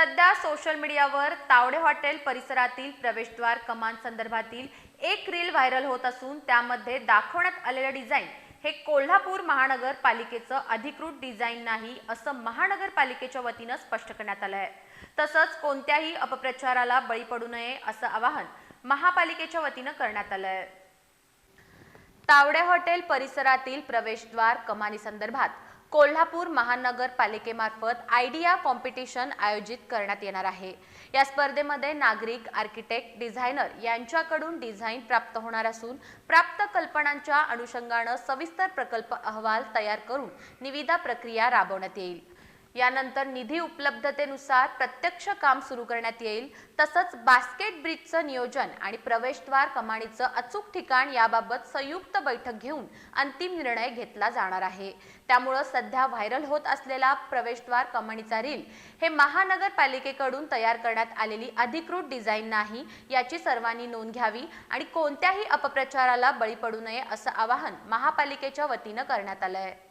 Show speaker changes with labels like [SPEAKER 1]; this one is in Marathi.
[SPEAKER 1] सध्या सोशल मीडियावर तावडे हॉटेल परिसरातील प्रवेशद्वार कमान संदर्भातील एक रील व्हायरल होत असून त्यामध्ये दाखवण्यात आलेलं डिझाईन हे कोल्हापूर महानगरपालिकेचं अधिकृत डिझाईन नाही असं महानगरपालिकेच्या वतीनं स्पष्ट करण्यात आलं आहे तसंच कोणत्याही अपप्रचाराला बळी पडू नये असं आवाहन महापालिकेच्या वतीनं करण्यात आलं आहे तावडे हॉटेल परिसरातील प्रवेशद्वार कमानी संदर्भात कोल्हापूर महानगरपालिकेमार्फत आयडिया कॉम्पिटिशन आयोजित करण्यात येणार आहे. या स्पर्धेमध्ये नागरिक आर्किटेक्ट डिझायनर यांच्याकडून डिझाईन प्राप्त होणार असून प्राप्त कल्पनांच्या अनुषंगानं सविस्तर प्रकल्प अहवाल तयार करून निविदा प्रक्रिया राबवण्यात येईल. यानंतर निधी उपलब्धतेनुसार प्रत्यक्ष काम सुरू करण्यात येईल. तसंच बास्केट ब्रिजचं नियोजन आणि प्रवेशद्वार कमाणीचं अचूक ठिकाण याबाबत संयुक्त बैठक घेऊन अंतिम निर्णय घेतला जाणार आहे. त्यामुळं सध्या व्हायरल होत असलेला प्रवेशद्वार कमाणीचा रील हे महानगरपालिकेकडून तयार करण्यात आलेली अधिकृत डिझाईन नाही याची सर्वांनी नोंद घ्यावी आणि कोणत्याही अपप्रचाराला बळी पडू नये असं आवाहन महापालिकेच्या वतीनं करण्यात आलं आहे